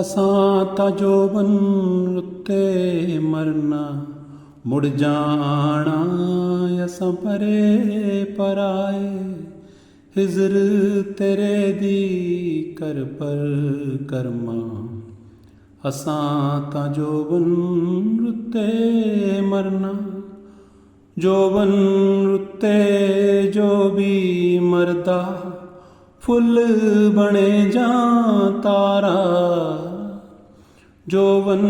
ਅਸਾਂ ਤਾਂ ਜੋਬਨ ਉੱਤੇ ਮਰਨਾ, ਮੁੜ ਜਾਣਾ ਅਸਾਂ ਪਰੇ ਪਰਾਏ। ਹਿਜ਼ਰ ਤੇਰੇ ਦੀ ਕਰ ਪਰ ਕਰਮਾ, ਅਸਾਂ ਤਾਂ ਜੋਬਨ ਉੱਤੇ ਮਰਨਾ। ਜੋਬਨ ਉੱਤੇ ਜੋ ਵੀ ਮਰਦਾ, ਫੁੱਲ ਬਣੇ ਜਾਂ ਤਾਰਾ ਜੋਵਨ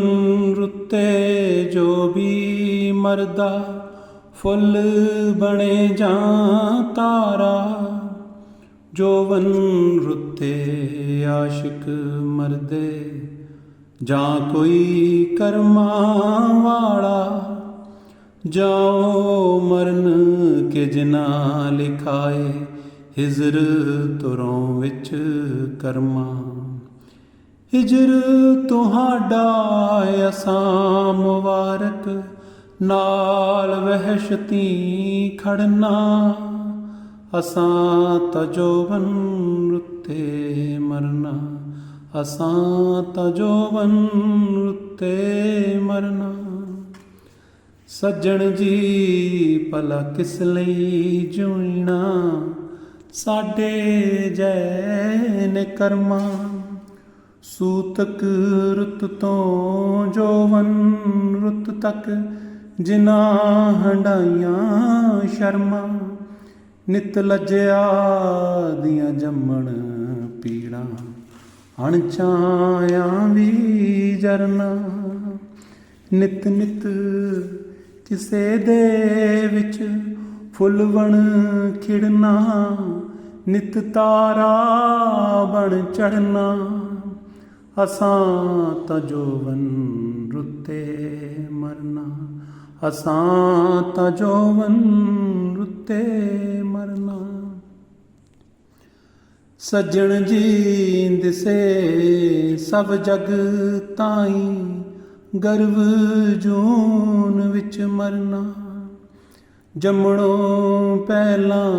ਰੁੱਤੇ ਜੋ ਵੀ ਮਰਦਾ, ਫੁੱਲ ਬਣੇ ਜਾਂ ਤਾਰਾ। ਜੋਬਨ ਰੁੱਤੇ ਆਸ਼ਿਕ ਮਰਦੇ, ਜਾਂ ਕੋਈ ਕਰਮਾਂ ਵਾਲਾ। ਜਾਓ ਮਰਨ ਕੇ ਜਿਨਾ ਲਿਖਾਏ, ਹਿਜਰ ਤੁਰੋਂ ਵਿੱਚ ਕਰਮਾ। ਹਿਜਰ ਤੁਹਾਡਾ ਅਸਾਂ ਮੁਬਾਰਕ, ਨਾਲ ਵਹਿਸ਼ਤੀ ਖੜਨਾ। ਅਸਾਂ ਤਜੋਵਨ ਰੁੱਤੇ ਮਰਨਾ। ਅਸਾਂ ਤਜੋਵਨ ਰੁੱਤੇ ਮਰਨਾ। ਸੱਜਣ ਜੀ, ਭਲਾ ਕਿਸ ਲਈ ਜੁਣਾ ਸਾਡੇ ਜੈ ਨੇ ਸੂਤਕ ਰੁੱਤ ਤੋਂ ਜੋਵਨ ਰੁੱਤ ਤੱਕ ਜਿਨਾ ਹੰਡਾਈਆਂ ਸ਼ਰਮਾ। ਨਿਤ ਲੱਜਿਆ ਦੀਆਂ ਜੰਮਣ ਪੀੜਾਂ, ਅਣਚਾਇਆ ਵੀ ਜਰਨਾ। ਨਿਤ ਨਿਤ ਕਿਸੇ ਦੇ ਵਿੱਚ ਫੁੱਲ ਬਣ ਖਿੜਨਾ, ਨਿਤ ਤਾਰਾ ਬਣ ਚੜਨਾ ਅਸਾਂ ਤਾਂ ਜੋਵਨ ਰੁੱਤੇ ਮਰਨਾ। ਅਸਾਂ ਤਾਂ ਜੋਵਨ ਰੁੱਤੇ ਮਰਨਾ। ਸੱਜਣ ਜੀ ਦਿਸੇ ਸਭ ਜਗ ਤਾਈ, ਗਰਵ ਜੂਨ ਵਿੱਚ ਮਰਨਾ। ਜੰਮਣੋਂ ਪਹਿਲਾਂ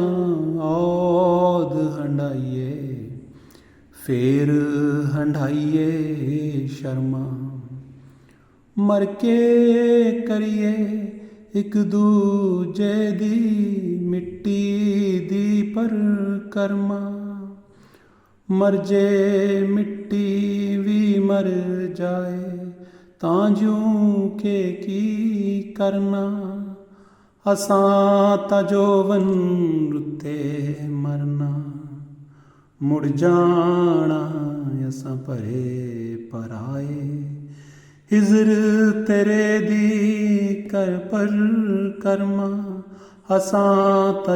ਔਦ ਹੰਡਾਈਏ ਫੇਰ ਹੰਢਾਈਏ ਸ਼ਰਮਾ। ਮਰ ਕੇ ਕਰੀਏ ਇੱਕ ਦੂਜੇ ਦੀ ਮਿੱਟੀ ਦੀ ਪਰ ਕਰਮਾ ਮਰ ਜੇ ਮਿੱਟੀ ਵੀ ਮਰ ਜਾਏ, ਤਾਂ ਜੂ ਕੇ ਕੀ ਕਰਨਾ? ਅਸਾਂ ਤਾਂ ਜੋਵਨ ਰੁੱਤੇ ਮਰਨਾ। ਮੁੜ ਜਾਣਾ ਅਸਾਂ ਭਰੇ ਪਰਾਏ। ਹਿਜ਼ਰ ਤੇਰੇ ਦੀ ਕਰ ਪਰ ਕਰਮਾ ਅਸਾਂ ਤਾਂ